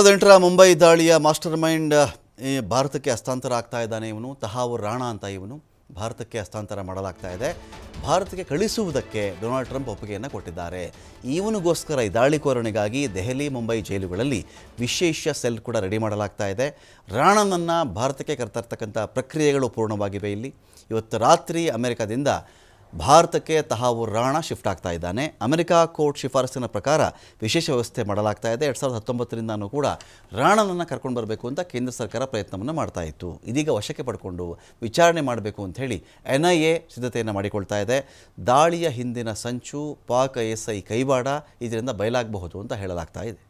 ಹದಿನೆಂಟರ ಮುಂಬೈ ದಾಳಿಯ master mind ಭಾರತಕ್ಕೆ ಹಸ್ತಾಂತರ ಆಗ್ತಾ ಇದ್ದಾನೆ ಇವನು, ತಹಾವೂರ್ ರಾಣಾ ಅಂತ ಇವನು ಭಾರತಕ್ಕೆ ಹಸ್ತಾಂತರ ಮಾಡಲಾಗ್ತಾ ಇದೆ. ಭಾರತಕ್ಕೆ ಕಳಿಸುವುದಕ್ಕೆ ಡೊನಾಲ್ಡ್ ಟ್ರಂಪ್ ಒಪ್ಪಿಗೆಯನ್ನು ಕೊಟ್ಟಿದ್ದಾರೆ. ಇವನಿಗೋಸ್ಕರ ಈ ದಾಳಿಕೋರನಿಗಾಗಿ ದೆಹಲಿ, ಮುಂಬೈ ಜೈಲುಗಳಲ್ಲಿ ವಿಶೇಷ ಸೆಲ್ ಕೂಡ ರೆಡಿ ಮಾಡಲಾಗ್ತಾ ಇದೆ. ರಾಣನನ್ನು ಭಾರತಕ್ಕೆ ಕರೆತರ್ತಕ್ಕಂಥ ಪ್ರಕ್ರಿಯೆಗಳು ಪೂರ್ಣವಾಗಿವೆ ಇಲ್ಲಿ. ಇವತ್ತು ರಾತ್ರಿ ಅಮೆರಿಕದಿಂದ ಭಾರತಕ್ಕೆ ತಹಾವು ರಾಣಾ ಶಿಫ್ಟ್ ಆಗ್ತಾ ಇದ್ದಾನೆ. ಅಮೆರಿಕಾ ಕೋರ್ಟ್ ಶಿಫಾರಸಿನ ಪ್ರಕಾರ ವಿಶೇಷ ವ್ಯವಸ್ಥೆ ಮಾಡಲಾಗ್ತಾ ಇದೆ. ಎರಡು ಸಾವಿರದ ಹತ್ತೊಂಬತ್ತರಿಂದನೂ ಕೂಡ ರಾಣನನ್ನು ಕರ್ಕೊಂಡು ಬರಬೇಕು ಅಂತ ಕೇಂದ್ರ ಸರ್ಕಾರ ಪ್ರಯತ್ನವನ್ನು ಮಾಡ್ತಾ ಇತ್ತು. ಇದೀಗ ವಶಕ್ಕೆ ಪಡ್ಕೊಂಡು ವಿಚಾರಣೆ ಮಾಡಬೇಕು ಅಂತ ಹೇಳಿ ಎನ್ ಐ ಎ ಸಿದ್ಧತೆಯನ್ನು ಮಾಡಿಕೊಳ್ತಾ ಇದೆ. ದಾಳಿಯ ಹಿಂದಿನ ಸಂಚು, ಪಾಕ್ ಎಸ್ ಐ ಕೈವಾಡ, ಇದರಿಂದ ಬಯಲಾಗಬಹುದು ಅಂತ ಹೇಳಲಾಗ್ತಾ ಇದೆ.